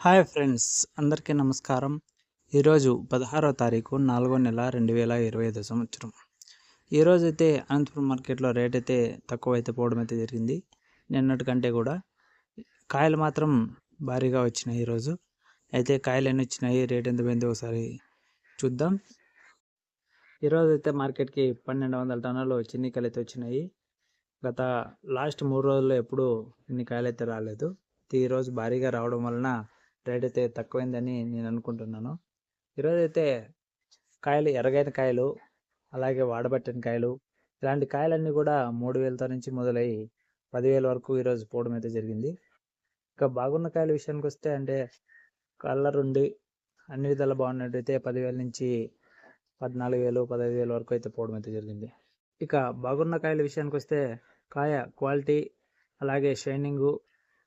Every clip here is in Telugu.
హాయ్ ఫ్రెండ్స్ అందరికీ నమస్కారం. ఈరోజు పదహారో తారీఖు నాలుగో నెల రెండు వేల ఇరవై ఐదో సంవత్సరం. ఈరోజు అయితే అనంతపురం మార్కెట్లో రేట్ అయితే తక్కువ అయితే పోవడం అయితే జరిగింది. నిన్నటి కంటే కూడా కాయలు మాత్రం భారీగా వచ్చినాయి ఈరోజు. అయితే కాయలు ఎన్ని వచ్చినాయి రేట్ ఎంత పోయింది ఒకసారి చూద్దాం. ఈరోజు అయితే మార్కెట్కి పన్నెండు వందల టన్నులు చిన్ని కాయలు అయితే వచ్చినాయి. గత లాస్ట్ మూడు రోజుల్లో ఎప్పుడు ఇన్ని కాయలు అయితే రాలేదు ఈరోజు భారీగా రావడం వలన రేట్ అయితే తక్కువైందని నేను అనుకుంటున్నాను. ఈరోజు అయితే కాయలు ఎర్రగైన కాయలు అలాగే వాడబట్టిన కాయలు ఇలాంటి కాయలన్నీ కూడా మూడు వేలతో నుంచి మొదలై పదివేల వరకు ఈరోజు పోవడం అయితే జరిగింది. ఇంకా బాగున్న కాయల విషయానికి వస్తే అంటే కలర్ ఉండి అన్ని విధాలు బాగున్నట్టయితే పదివేల నుంచి పద్నాలుగు వేలు పదహైదు వేల వరకు అయితే పోవడం అయితే జరిగింది. ఇక బాగున్న కాయల విషయానికి వస్తే కాయ క్వాలిటీ అలాగే షైనింగు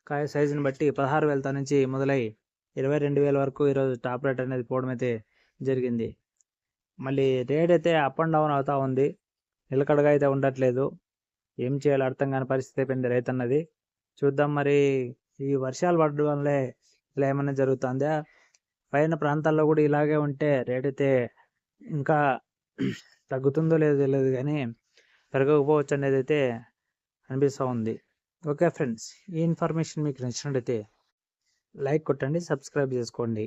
కాయ సైజుని బట్టి పదహారు వేలతో నుంచి మొదలై ఇరవై రెండు వేల వరకు ఈరోజు టాప్ రేట్ అనేది పోవడం అయితే జరిగింది. మళ్ళీ రేట్ అయితే అప్ అండ్ డౌన్ అవుతూ ఉంది. నిలకడగా అయితే ఉండట్లేదు. ఏం చేయాలో అర్థం కాని పరిస్థితి అయిపోయింది రైతు అన్నది. చూద్దాం మరి ఈ వర్షాలు పడడం వల్లే ఇలా ఏమైనా జరుగుతుందా? పైన ప్రాంతాల్లో కూడా ఇలాగే ఉంటే రేట్ అయితే ఇంకా తగ్గుతుందో లేదో తెలియదు కానీ పెరగకపోవచ్చు అనేది అయితే అనిపిస్తూ ఉంది. ఓకే ఫ్రెండ్స్ ఈ ఇన్ఫర్మేషన్ మీకు నచ్చినట్టయితే లైక్ కొట్టండి సబ్స్క్రైబ్ చేసుకోండి.